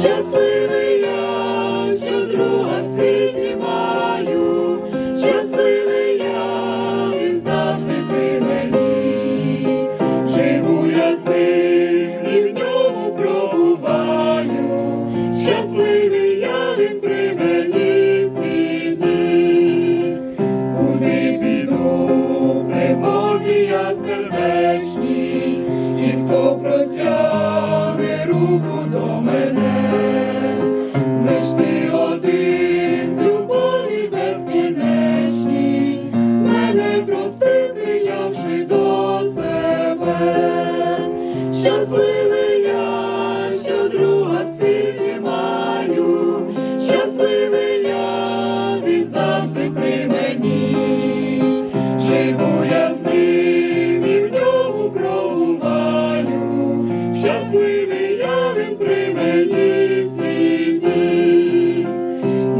щасливий я, що друга в світі маю, щасливий я, він завжди при мені, живу я з ним і в ньому пробуваю, щасливий я він при мені сіні, куди піду, в тривозі я сердець. Хай до себе, щасливий я, що друга в світі маю, щасливий я він завжди при мені, живу я з ним і в ньому пробуваю, щасливий я він при.